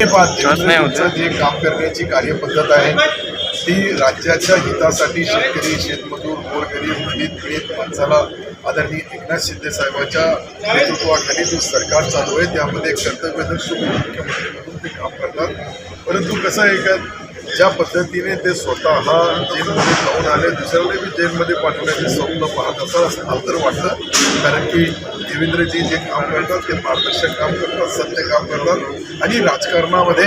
जे काम करण्याची कार्यपद्धत आहे ती राज्याच्या हितासाठी शेतकरी शेतमजूर गोरगरीब दलित पीडित माणसाला आदरणीय एकनाथ शिंदे साहेबांच्या नेतृत्वाखाली जो सरकार चालू आहे त्यामध्ये कर्तव्यदक्ष मुख्यमंत्री म्हणून ते काम करतात. परंतु कसं आहे का ज्या पद्धतीने ते स्वतः जेलमध्ये जाऊन आले दुसऱ्याला बी जेलमध्ये पाठवण्याचे स्वप्न पाहत असं असं तर वाटतं. कारण की देवेंद्रजी जे काम करतात ते पारदर्शक काम करतात सत्य काम करतात. आणि राजकारणामध्ये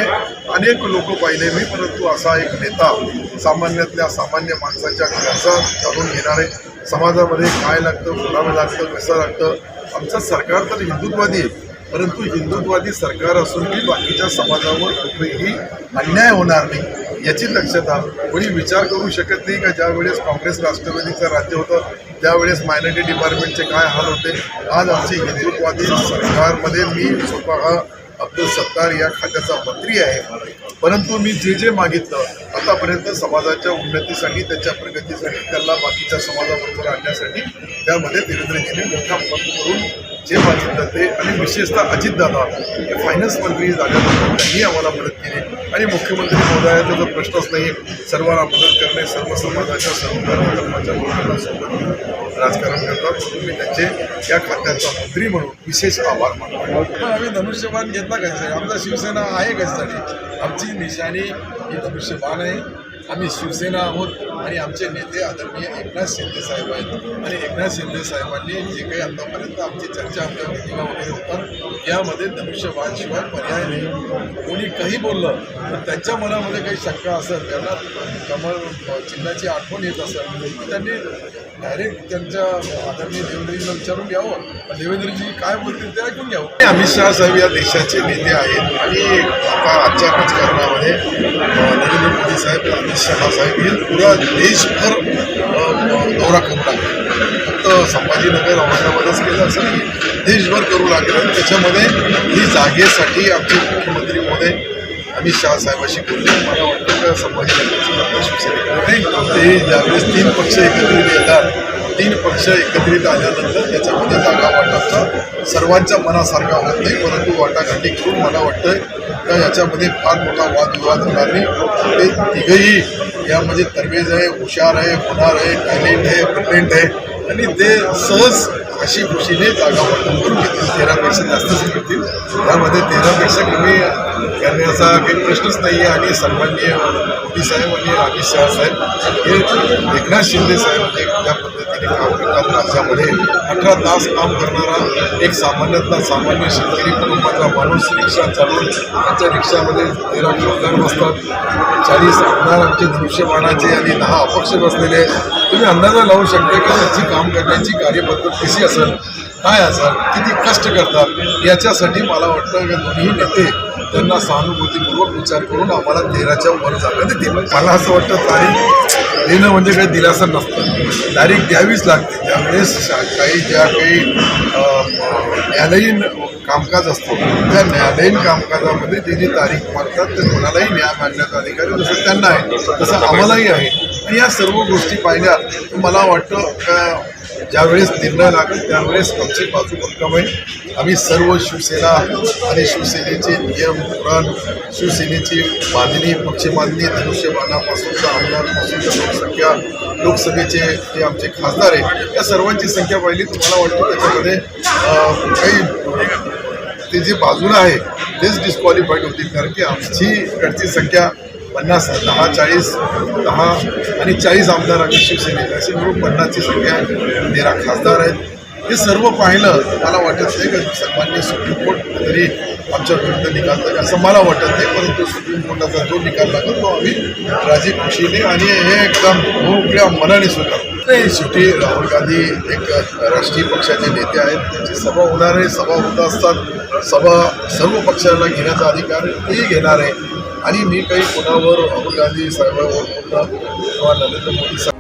अनेक लोक पाहिले मी परंतु असा एक नेता सामान्यातल्या सामान्य माणसाच्या गरजा जाणून घेणारे समाजामध्ये काय लागतं कोणाला लागतं कसं लागतं? आमचं सरकार तर हिंदुत्ववादी आहे. परंतु हिंदुत्ववादी सरकार असूनही बाकीच्या समाजावर कुठेही अन्याय होणार नाही. याची दक्षता कोणी विचार करू शकत नाही का? ज्यावेळेस काँग्रेस राष्ट्रवादीचं राज्य होतं त्यावेळेस मायनॉरिटी डिपार्टमेंटचे काय हाल होते? आज आमची हिंदुत्वादी सरकारमध्ये मी स्वतः अब्दुल सत्तार या खात्याचा मंत्री आहे. परंतु मी जे जे मागितलं आतापर्यंत समाजाच्या उन्नतीसाठी त्याच्या प्रगतीसाठी त्यांना बाकीच्या समाजाबरोबर आणण्यासाठी त्यामध्ये देवेंद्रजीने मोठा मत करून जे मागितलं ते. आणि विशेषतः अजितदादा हे फायनान्स मंत्री झाल्यानंतर त्यांनी आम्हाला मदत केली. आणि मुख्यमंत्री महोदयाचा जो प्रश्नच नाही सर्वांना मदत करणे सर्व समाजाच्या सर्व धर्माच्या लोकांना सोबत राजकारण करतात. म्हणून मी त्यांचे या खात्याचा मंत्री म्हणून विशेष आभार मानतो. पण आम्ही धनुष्यबाण घेतला कशासाठी आमचा शिवसेना आहे कशासाठी आमची निशाणी ही धनुष्यबाण आहे. आम्ही शिवसेना आहोत. आणि आमचे नेते आदरणीय एकनाथ शिंदे साहेब आहेत. आणि एकनाथ शिंदे साहेबांनी जे काही आतापर्यंत आमची चर्चा आमच्या मिटिंगा वगैरे होतात यामध्ये धनुष्यबाणशिवाय पर्याय नाही. कोणी काही बोललं तर त्यांच्या मनामध्ये काही शंका असेल त्यांना कमळ चिन्हाची आठवण येत असेल तर त्यांनी डायरेक्ट त्यांच्या आदरणीय देवेंद्रजींना विचारून घ्यावं. देवेंद्रजी काय बोलतील ते ऐकून घ्यावं. अमित शहा साहेब या देशाचे नेते आहेत. आणि आता आजच्या राजकारणामध्ये नरेंद्र मोदी साहेब अमित शहा साहेब हे पुरा देशभर दौरा करू लागले फक्त संभाजीनगर औरंगाबादच केलं असं नाही देशभर करू लागलं. आणि त्याच्यामध्ये ही जागेसाठी आमचे मुख्यमंत्री महोदय अमित शहा साहेबाशी बोलले मला वाटतं का संभाजीनगरचं शिवसेनेकडे नाही? ते ज्यावेळेस तीन पक्ष एकत्रित येतात तीन पक्ष एकत्रित आल्यानंतर त्याच्यामध्ये जागा वाटपचा सर्वांच्या मनासारखा होत नाही परंतु वाटाघाटी करून मला वाटतं का याच्यामध्ये फार मोठा वादविवाद होणार नाही. ते तिघही यामध्ये तरवेज आहे हुशार आहे होणार आहे टॅलेंट आहे प्रेझेंट आहे. आणि ते सहज अशी खुशीने जागा वाटप करून घेतील तेरापेक्षा जास्तच मिळतील त्यामध्ये तेरापेक्षा कमी करण्याचा काही प्रश्नच नाही आहे. आणि सन्माननीय मोदी साहेब आणि अमित शहा साहेब हे एकनाथ शिंदे साहेब म्हणजे ज्या पद्धतीने अठरा तास काम करणारा एक सामान्यातला सामान्य शेतकरी कुटुंबाचा माणूस रिक्षा चालवून त्यांच्या रिक्षामध्ये तेरा खासदार बसतात. चाळीस आमदार आमचे दृश्यमानाचे आणि दहा अपक्ष बसलेले तुम्ही अंदाजा लावू शकता की त्यांची काम करण्याची कार्यपद्धत कशी असेल? काय असेल? किती कष्ट करतात? याच्यासाठी मला वाटतं की दोन्ही नेते त्यांना सहानुभूतीपूर्वक विचार करून आम्हाला तेराच्या वर जागा देतील. मला असं वाटतं तारीख देणं म्हणजे काही दिलासा नसतं. तारीख द्यावीच लागते. त्यावेळेस शा- काही ज्या काही न्यायालयीन कामकाज असतो त्या न्यायालयीन कामकाजामध्ये जे जी तारीख मागतात ते कोणालाही न्याय मागण्याचा अधिकारी आहे जसं त्यांना आहे तसं आम्हालाही आहे. आणि या सर्व गोष्टी पाहिल्या मला वाटतं का ज्यावेळेस निर्णय लागेल त्यावेळेस आमची बाजू भक्कम आहे आम्ही सर्व शिवसेना आणि शिवसेनेचे नियम धोरण शिवसेनेची बांधणी पक्ष बांधणी धनुष्यबाणापासून तर लोकसंख्या लोकसभेचे जे आमचे खासदार आहे या सर्वांची संख्या पाहिली. तुम्हाला वाटतं त्याच्यामध्ये काही ते जे बाजूला आहे तेच डिस्क्वालिफाईड होतील कारण की आमची घरची संख्या पन्नास दहा चाळीस दहा आणि चाळीस आमदार आम्ही शिवसेनेचे असे मिळून पन्नासची संख्या आहे तेरा खासदार आहेत. हे सर्व पाहिलं मला वाटत नाही का सन्मान्य सुप्रीम कोर्ट तरी आमच्या विरुद्ध निकाल लागेल असं मला वाटत नाही. परंतु सुप्रीम कोर्टाचा जो निकाल लागेल तो आम्ही राजी खुशीने आणि हे एकदम मोकळ्या मनाने स्वीकारतो. नाही शेवटी राहुल गांधी एक राष्ट्रीय पक्षाचे नेते आहेत. त्यांची सभा होणार आहे. सभा होत असतात. सभा सर्व पक्षाला घेण्याचा अधिकार तेही घेणार आहे. आणि मी काही कोणावर राहुल गांधी साहेबांवर किंवा नरेंद्र मोदी साहेब